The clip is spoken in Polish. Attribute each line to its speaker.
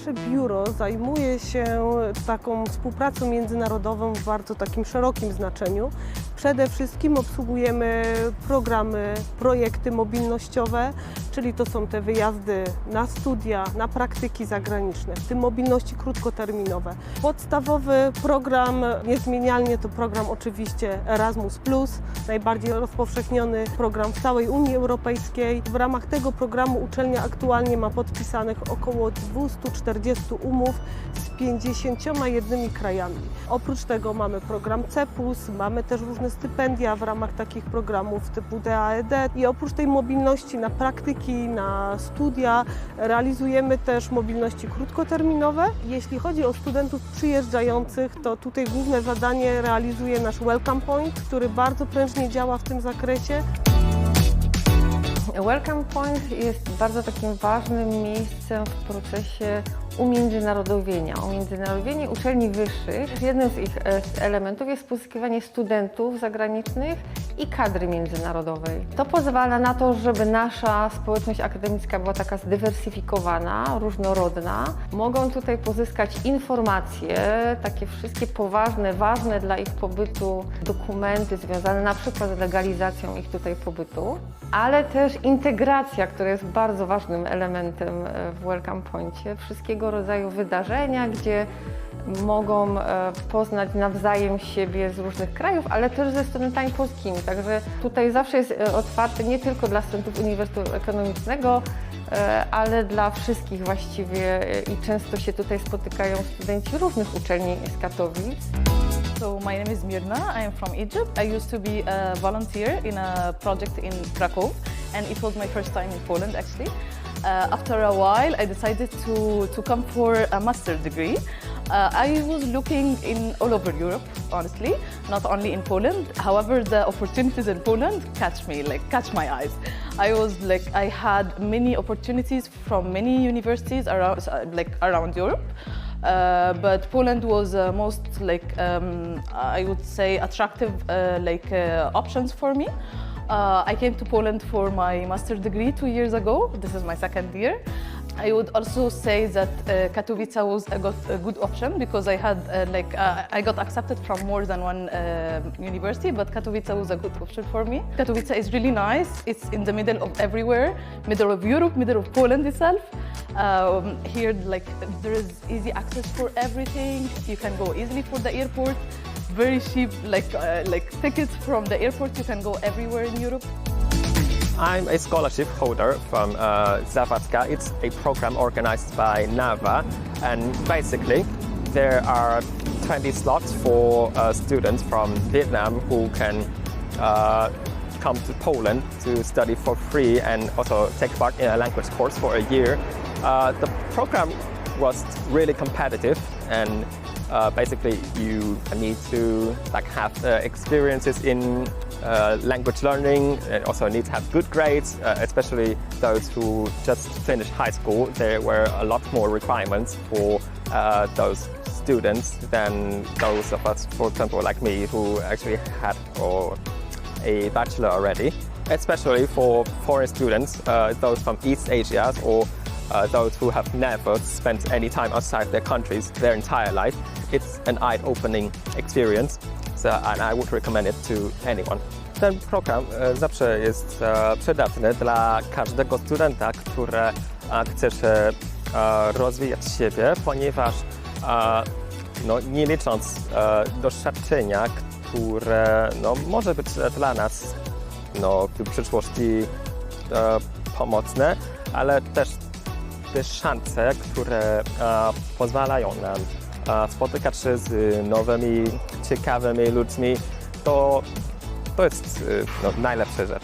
Speaker 1: Nasze biuro zajmuje się taką współpracą międzynarodową w bardzo takim szerokim znaczeniu. Przede wszystkim obsługujemy programy, projekty mobilnościowe, czyli to są te wyjazdy na studia, na praktyki zagraniczne, w tym mobilności krótkoterminowe. Podstawowy program niezmienialnie to program oczywiście Erasmus+, najbardziej rozpowszechniony program w całej Unii Europejskiej. W ramach tego programu uczelnia aktualnie ma podpisanych około 240 umów 51 krajami. Oprócz tego mamy program CEPUS, mamy też różne stypendia w ramach takich programów typu DAED i oprócz tej mobilności na praktyki, na studia realizujemy też mobilności krótkoterminowe. Jeśli chodzi o studentów przyjeżdżających, to tutaj główne zadanie realizuje nasz Welcome Point, który bardzo prężnie działa w tym zakresie.
Speaker 2: Welcome Point jest bardzo takim ważnym miejscem w procesie umiędzynarodowienia. Umiędzynarodowienie uczelni wyższych, jednym z ich e, elementów jest pozyskiwanie studentów zagranicznych i kadry międzynarodowej. To pozwala na to, żeby nasza społeczność akademicka była taka zdywersyfikowana, różnorodna. Mogą tutaj pozyskać informacje, takie wszystkie poważne, ważne dla ich pobytu dokumenty związane na przykład z legalizacją ich tutaj pobytu, ale też integracja, która jest bardzo ważnym elementem e, w Welcome Pointie, wszystkiego rodzaju wydarzenia, gdzie mogą e, poznać nawzajem siebie z różnych krajów, ale też ze studentami polskimi. Także tutaj zawsze jest e, otwarte nie tylko dla studentów Uniwersytetu Ekonomicznego, e, ale dla wszystkich właściwie i często się tutaj spotykają studenci różnych uczelni z Katowic.
Speaker 3: So my name is Mirna. I am from Egypt. I used to be a volunteer in a project in Krakow, and it was my first time in Poland actually. Uh, after a while, I decided to, to come for a master degree. Uh, I was looking in all over Europe, honestly, not only in Poland. However, the opportunities in Poland catch me, like catch my eyes. I was like, I had many opportunities from many universities around, like around Europe. Uh, but Poland was uh, most like um, I would say attractive uh, like uh, options for me. Uh, I came to Poland for my master degree two years ago. This is my second year. I would also say that uh, Katowice was a good, a good option because I had uh, like uh, I got accepted from more than one uh, university, but Katowice was a good option for me. Katowice is really nice. It's in the middle of everywhere, middle of Europe, middle of Poland itself. Um, here, like there is easy access for everything. You can go easily for the airport. Very cheap, like uh, like tickets from the airport. You can go everywhere in Europe.
Speaker 4: I'm a scholarship holder from uh. It's a program organized by NAVA, and basically, there are 20 slots for uh, students from Vietnam who can uh, come to Poland to study for free and also take part in a language course for a year. Uh, the program was really competitive and uh, basically you need to like have uh, experiences in language learning and also need to have good grades uh, especially those who just finished high school. There were a lot more requirements for uh, those students than those of us for example like me who actually had or a bachelor already. Especially for foreign students uh, those from east asia or uh, those who have never spent any time outside their countries their entire life. It's an eye-opening experience, and I would recommend it to anyone. Ten program e, zawsze jest e, przydatny dla każdego studenta, który e, chce się rozwijać siebie, ponieważ no, nie licząc doświadczenia, które no, może być dla nas no, w przyszłości pomocne, ale też te szanse, które pozwalają nam spotykać się z nowymi, ciekawymi ludźmi, to, to jest e, no, najlepsza rzecz.